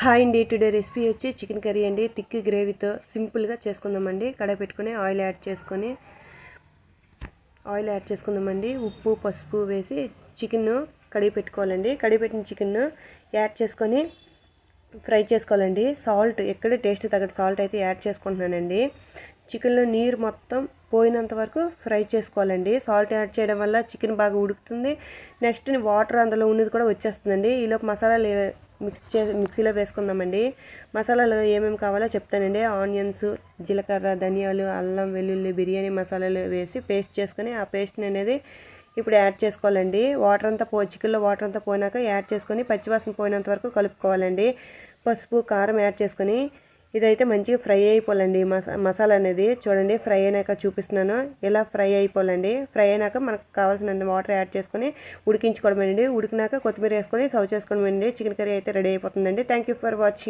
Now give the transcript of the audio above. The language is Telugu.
హాయ్ అండి టుడే రెసిపీ వచ్చి చికెన్ కర్రీ అండి. థిక్ గ్రేవీతో సింపుల్గా చేసుకుందామండి. కడాయి పెట్టుకొని ఆయిల్ యాడ్ చేసుకొని ఆయిల్ యాడ్ చేసుకుందామండి. ఉప్పు పసుపు వేసి చికెన్ కడిగి పెట్టుకోవాలండి. కడిగి పెట్టిన చికెన్ యాడ్ చేసుకొని ఫ్రై చేసుకోవాలండి. సాల్ట్ ఎక్కడ టేస్ట్ తగ్గట్టు సాల్ట్ అయితే యాడ్ చేసుకుంటున్నానండి. చికెన్లో నీరు మొత్తం పోయినంత వరకు ఫ్రై చేసుకోవాలండి. సాల్ట్ యాడ్ చేయడం వల్ల చికెన్ బాగా ఉడుకుతుంది. నెక్స్ట్ వాటర్ అందులో ఉన్నది కూడా వచ్చేస్తుందండి. ఈలోపు మసాలాలు మిక్స్ చే మిక్సీలో వేసుకుందామండి. మసాలాలు ఏమేమి కావాలో చెప్తానండి. ఆనియన్స్ జీలకర్ర ధనియాలు అల్లం వెల్లుల్లి బిర్యానీ మసాలాలు వేసి పేస్ట్ చేసుకొని ఆ పేస్ట్ని అనేది ఇప్పుడు యాడ్ చేసుకోవాలండి. వాటర్ అంతా పో చికెన్లో వాటర్ అంతా పోయినాక యాడ్ చేసుకొని పచ్చివాసన పోయినంత వరకు కలుపుకోవాలండి. పసుపు కారం యాడ్ చేసుకొని ఇదైతే మంచిగా ఫ్రై అయిపోవాలండి. మసా మసాలా అనేది చూడండి ఫ్రై అయినాక చూపిస్తున్నాను. ఇలా ఫ్రై అయిపోవాలండి? ఫ్రై అయినాక మనకు కావాల్సిన వాటర్ యాడ్ చేసుకొని ఉడికించుకోవడం అండి ఉడికినాక కొత్తిమీర వేసుకొని సర్వ్ చేసుకోవడం అండి చికెన్ కర్రీ అయితే రెడీ అయిపోతుందండి. Thank you for watching